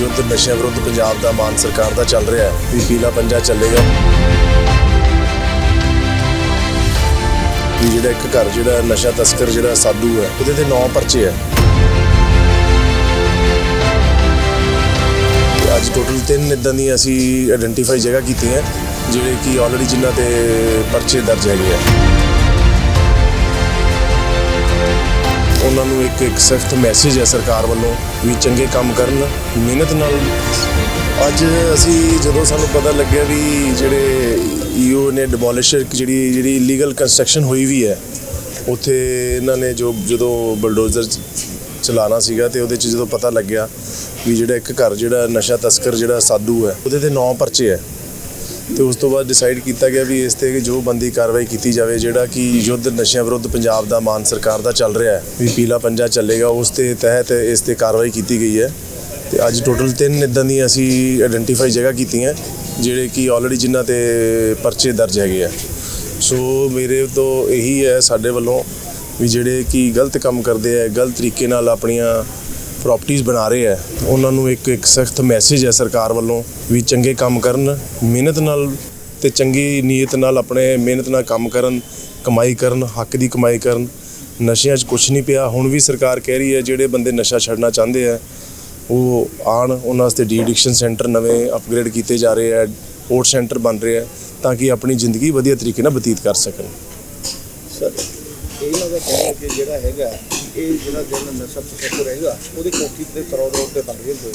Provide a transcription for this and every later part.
ਯੁੱਧ ਨਸ਼ਿਆਂ ਵਿਰੁੱਧ ਪੰਜਾਬ ਦਾ ਮਾਨ ਸਰਕਾਰ ਦਾ ਚੱਲ ਰਿਹਾ ਹੈ। ਵੀ ਪੀਲਾ ਪੰਜਾ ਚੱਲੇਗਾ। ਵੀ ਜਿਹੜਾ ਇੱਕ ਘਰ, ਜਿਹੜਾ ਨਸ਼ਾ ਤਸਕਰ, ਜਿਹੜਾ ਸਾਧੂ ਹੈ, ਉਹਦੇ ਤੇ ਨੌ ਪਰਚੇ ਹੈ। ਤੇ ਅੱਜ ਟੋਟਲ ਤਿੰਨ ਇਦਾਂ ਦੀਆਂ ਅਸੀਂ ਆਇਡੈਂਟੀਫਾਈ ਜਗ੍ਹਾ ਕੀਤੀਆਂ, ਜਿਹੜੇ ਕਿ ਆਲਰੇਡੀ ਜਿਨ੍ਹਾਂ ਤੇ ਪਰਚੇ ਦਰਜ ਹੈਗੇ ਆ। ਉਹਨਾਂ ਨੂੰ ਇੱਕ ਇੱਕ ਸਖਤ ਮੈਸੇਜ ਹੈ ਸਰਕਾਰ ਵੱਲੋਂ ਵੀ ਚੰਗੇ ਕੰਮ ਕਰਨ, ਮਿਹਨਤ ਨਾਲ। ਅੱਜ ਅਸੀਂ, ਜਦੋਂ ਸਾਨੂੰ ਪਤਾ ਲੱਗਿਆ ਵੀ ਜਿਹੜੇ ਈਓ ਨੇ ਡਿਮੋਲਿਸ਼ਰ ਜਿਹੜੀ ਜਿਹੜੀ ਇਲੀਗਲ ਕੰਸਟਰਕਸ਼ਨ ਹੋਈ ਵੀ ਹੈ, ਉੱਥੇ ਇਹਨਾਂ ਨੇ ਜੋ, ਜਦੋਂ ਬਲਡੋਜ਼ਰ ਚਲਾਣਾ ਸੀਗਾ ਤੇ ਉਹਦੇ ਚ ਜਦੋਂ ਪਤਾ ਲੱਗਿਆ ਵੀ ਜਿਹੜਾ ਇੱਕ ਘਰ, ਜਿਹੜਾ ਨਸ਼ਾ ਤਸਕਰ ਜਿਹੜਾ ਸਾਧੂ ਹੈ, ਉਹਦੇ ਤੇ ਨੌ ਪਰਚੇ ਹੈ। ਤੇ ਉਸ ਤੋਂ ਬਾਅਦ ਡਿਸਾਈਡ ਕੀਤਾ ਗਿਆ ਵੀ ਇਸ ਤੇ ਜੋ ਬੰਦੀ ਕਾਰਵਾਈ ਕੀਤੀ ਜਾਵੇ, ਜਿਹੜਾ ਕਿ ਯੁੱਧ ਨਸ਼ਿਆਂ ਵਿਰੁੱਧ ਪੰਜਾਬ ਦਾ ਮਾਨ ਸਰਕਾਰ ਦਾ ਚੱਲ ਰਿਹਾ ਹੈ, ਵੀ ਪੀਲਾ ਪੰਜਾ ਚੱਲੇਗਾ, ਉਸ ਦੇ ਤਹਿਤ ਇਸ ਤੇ ਕਾਰਵਾਈ ਕੀਤੀ ਗਈ ਹੈ। ਤੇ ਅੱਜ ਟੋਟਲ ਤਿੰਨ ਇਦਾਂ ਦੀਆਂ ਅਸੀਂ ਆਇਡੈਂਟੀਫਾਈ ਜਗ੍ਹਾ ਕੀਤੀਆਂ, ਜਿਹੜੇ ਕਿ ਆਲਰੇਡੀ ਜਿਨ੍ਹਾਂ ਤੇ ਪਰਚੇ ਦਰਜ ਹੈਗੇ ਆ। ਸੋ ਮੇਰੇ ਤੋਂ ਇਹੀ ਹੈ ਸਾਡੇ ਵੱਲੋਂ ਵੀ ਜਿਹੜੇ ਕਿ ਗਲਤ ਕੰਮ ਕਰਦੇ ਆ, ਗਲਤ ਤਰੀਕੇ ਨਾਲ ਆਪਣੀਆਂ ਪ੍ਰਾਪਰਟੀਆਂ ਬਣਾ ਰਹੇ ਆ ਉਹਨਾਂ ਨੂੰ ਇੱਕ ਇੱਕ ਸਖਤ ਮੈਸੇਜ ਹੈ ਸਰਕਾਰ ਵੱਲੋਂ ਵੀ ਚੰਗੇ ਕੰਮ ਕਰਨ, ਮਿਹਨਤ ਨਾਲ ਤੇ ਚੰਗੀ ਨੀਅਤ ਨਾਲ ਆਪਣੇ ਮਿਹਨਤ ਨਾਲ ਕੰਮ ਕਰਨ, ਕਮਾਈ ਕਰਨ, ਹੱਕ ਦੀ ਕਮਾਈ ਕਰਨ। ਨਸ਼ਿਆਂ 'ਚ ਕੁਝ ਨਹੀਂ ਪਿਆ, ਹੁਣ ਵੀ ਸਰਕਾਰ ਕਹਿ ਰਹੀ ਹੈ, ਜਿਹੜੇ ਬੰਦੇ ਨਸ਼ਾ ਛੱਡਣਾ ਚਾਹੁੰਦੇ ਆ ਉਹ ਆਣ ਉਹਨਾਂ ਵਾਸਤੇ ਡੀ ਐਡਿਕਸ਼ਨ ਸੈਂਟਰ ਨਵੇਂ ਅਪਗ੍ਰੇਡ ਕੀਤੇ ਜਾ ਰਹੇ ਆ ਓਟ ਸੈਂਟਰ ਬਣ ਰਹੇ ਆ ਤਾਂ ਕਿ ਆਪਣੀ ਜ਼ਿੰਦਗੀ ਵਧੀਆ ਤਰੀਕੇ ਨਾਲ ਬਤੀਤ ਕਰ ਸਕਣ। ਸਰ ਇਹਨਾਂ ਦਾ ਕਹਿਣਾ ਕਿ ਜਿਹੜਾ ਹੈਗਾ ਇਹ ਜਿਹੜਾ ਦਿਨ ਨਸ਼ਾ ਤਸਕਰ ਰਹੇਗਾ, ਉਹਦੇ ਕੋਠੀ ਤੇ ਕਰੋੜ ਰੋਡ ਤੇ ਬਣ ਗਏ ਹੋਏ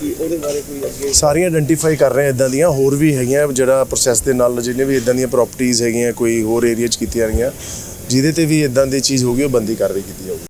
ਕਿ ਉਹਦੇ ਬਾਰੇ ਕੋਈ ਅੱਗੇ ਸਾਰੀਆਂ ਆਇਡੈਂਟੀਫਾਈ ਕਰ ਰਹੇ ਆ ਇਦਾਂ ਦੀਆਂ, ਹੋਰ ਵੀ ਹੈਗੀਆਂ, ਜਿਹੜਾ ਪ੍ਰੋਸੈਸ ਦੇ ਨਾਲ ਜਿਹਨੇ ਵੀ ਇਦਾਂ ਦੀਆਂ ਪ੍ਰਾਪਰਟੀਆਂ ਹੈਗੀਆਂ, ਕੋਈ ਹੋਰ ਏਰੀਆ 'ਚ ਕੀਤੀਆਂ ਰਹੀਆਂ, ਜਿਹਦੇ ਤੇ ਵੀ ਇਦਾਂ ਦੀ ਚੀਜ਼ ਹੋ ਗਈ, ਉਹ ਬੰਦੀ ਕਾਰਵਾਈ ਕੀਤੀ ਜਾਊਗੀ।